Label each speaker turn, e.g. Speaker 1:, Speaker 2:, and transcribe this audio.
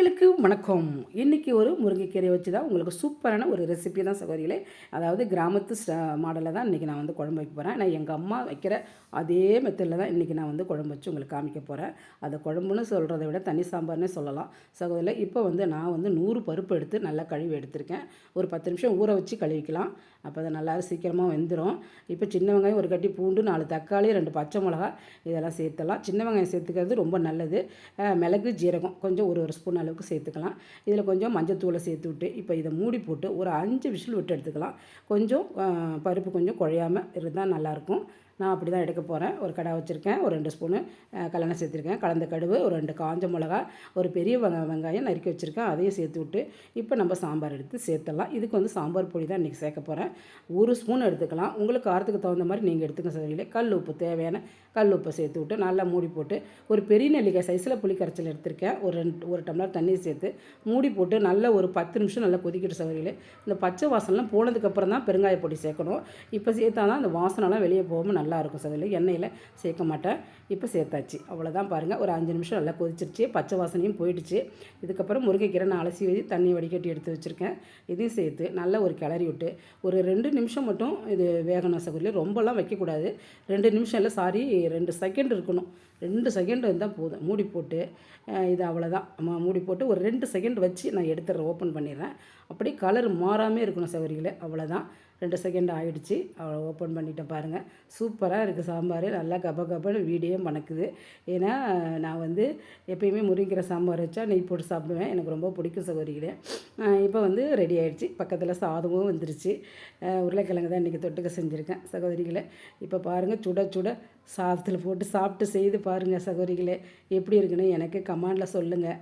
Speaker 1: சகோதரிகளுக்கு வணக்கம். இன்றைக்கி ஒரு முருங்கைக்கீரை வச்சு தான் உங்களுக்கு சூப்பரான ஒரு ரெசிபி தான் சகோதரிகளே. அதாவது கிராமத்து மாடலில் தான் இன்றைக்கி நான் வந்து குழம்பு வைக்க போகிறேன் நான் எங்கள் அம்மா வைக்கிற அதே மெத்தடில் தான் இன்றைக்கி நான் வந்து குழம்பு வச்சு உங்களுக்கு காமிக்க போகிறேன் அதை குழம்புன்னு சொல்கிறத விட தனி சாம்பார்னே சொல்லலாம். சகோதரில் இப்போ வந்து நான் வந்து நூறு பருப்பு எடுத்து நல்லா கழுவி எடுத்திருக்கேன். ஒரு பத்து நிமிஷம் ஊற வச்சு கழுவிக்கலாம். அப்போ அதை நல்லா சீக்கிரமாக வெந்துடும் இப்போ சின்ன வெங்காயம் ஒரு கட்டி பூண்டு நாலு தக்காளி ரெண்டு பச்சை மிளகா இதெல்லாம் சேர்த்துலாம் சின்ன வெங்காயம் சேர்த்துக்கிறது ரொம்ப நல்லது. மிளகு ஜீரகம் கொஞ்சம் ஒரு ஒரு ஸ்பூன் அளவுக்கு சேர்த்துக்கலாம். இதில் கொஞ்சம் மஞ்சத்தூளை சேர்த்து விட்டு இப்போ இதை மூடி போட்டு ஒரு அஞ்சு விசில் விட்டு எடுத்துக்கலாம். கொஞ்சம் பருப்பு கொஞ்சம் குழையாமல் இருந்தால் நல்லாயிருக்கும். நான் அப்படி தான் எடுக்க போகிறேன் ஒரு கடை வச்சுருக்கேன் ஒரு ரெண்டு ஸ்பூனு கல்லணை சேர்த்துருக்கேன். கலந்த கடுகு ஒரு ரெண்டு காஞ்ச மிளகா ஒரு பெரிய வெங்க வெங்காயம் நறுக்கி வச்சுருக்கேன். அதையும் சேர்த்து விட்டு இப்போ நம்ம சாம்பார் எடுத்து சேர்த்துடலாம். இதுக்கு வந்து சாம்பார் பொடி தான் இன்றைக்கி சேர்க்க போகிறேன் ஒரு ஸ்பூன் எடுத்துக்கலாம். உங்களுக்கு காரத்துக்கு தகுந்த மாதிரி நீங்கள் எடுத்துக்க சரியில்லை. கல் உப்பு தேவையான கல் உப்பை சேர்த்து விட்டு நல்லா மூடி போட்டு ஒரு பெரிய நெல்லிக்காய் சைஸில் புளி கரைச்சல் எடுத்திருக்கேன். ஒரு ரெண்டு ஒரு டம்ளர் தண்ணி சேர்த்து மூடி போட்டு நல்ல ஒரு பத்து நிமிஷம் நல்லா கொதிக்கிட்டு சகோதரிகளே இந்த பச்சை வாசனைலாம் போனதுக்கப்புறம் தான் பெருங்காய பொடி சேர்க்கணும். இப்போ சேர்த்தா தான் அந்த வாசனைலாம் வெளியே போகாமல் நல்லா இருக்கும் எண்ணெயில் சேர்க்க மாட்டேன். இப்போ சேர்த்தாச்சு. அவ்வளோதான் பாருங்கள் ஒரு அஞ்சு நிமிஷம் நல்லா கொதிச்சிருச்சு. பச்சை வாசனையும் போயிடுச்சு. இதுக்கப்புறம் முருங்கைக்கீரை நான் அலசி வச்சு தண்ணி வடிகட்டி எடுத்து வச்சுருக்கேன். இதையும் சேர்த்து நல்லா ஒரு கிளறி விட்டு ஒரு ரெண்டு நிமிஷம் மட்டும் இது வேகணும் சகோதரி ரொம்பலாம் வைக்கக்கூடாது. ரெண்டு நிமிஷம் இல்லை சாரி ரெண்டு செகண்ட் இருக்கணும். ரெண்டு செகண்ட் இருந்தால் போதும். மூடி போட்டு இது அவ்வளோதான் மூடி போட்டு ஒரு ரெண்டு செகண்ட் வச்சு நான் எடுத்துடுறேன் ஓப்பன் பண்ணிடுறேன். அப்படி கலர் மாறாமல் இருக்கணும் சவரியில். அவ்வளோதான் ரெண்டு செகண்ட் ஆகிடுச்சி அவ்வளோ ஓப்பன் பண்ணிட்டேன் பாருங்கள் சூப்பராக இருக்குது சாம்பார். நல்லா கப கபன்னு வீடியோ மணக்குது. ஏன்னா நான் வந்து எப்பயுமே முருங்கிற சாம்பார் வச்சா நெய் போட்டு சாப்பிடுவேன். எனக்கு ரொம்ப பிடிக்கும் சகோதரிகளே இப்போ வந்து ரெடி ஆகிடுச்சி பக்கத்தில் சாதமும் வந்துருச்சு. உருளைக்கிழங்கு தான் இன்றைக்கி தொட்டுக்க செஞ்சுருக்கேன் சகோதரிகளை. இப்போ பாருங்கள் சுட சுட சாதத்தில் போட்டு சாப்பிட்டு செய்து பாருங்கள் சகோதரிகளே. எப்படி இருக்குன்னு எனக்கு கமாண்டில் சொல்லுங்கள்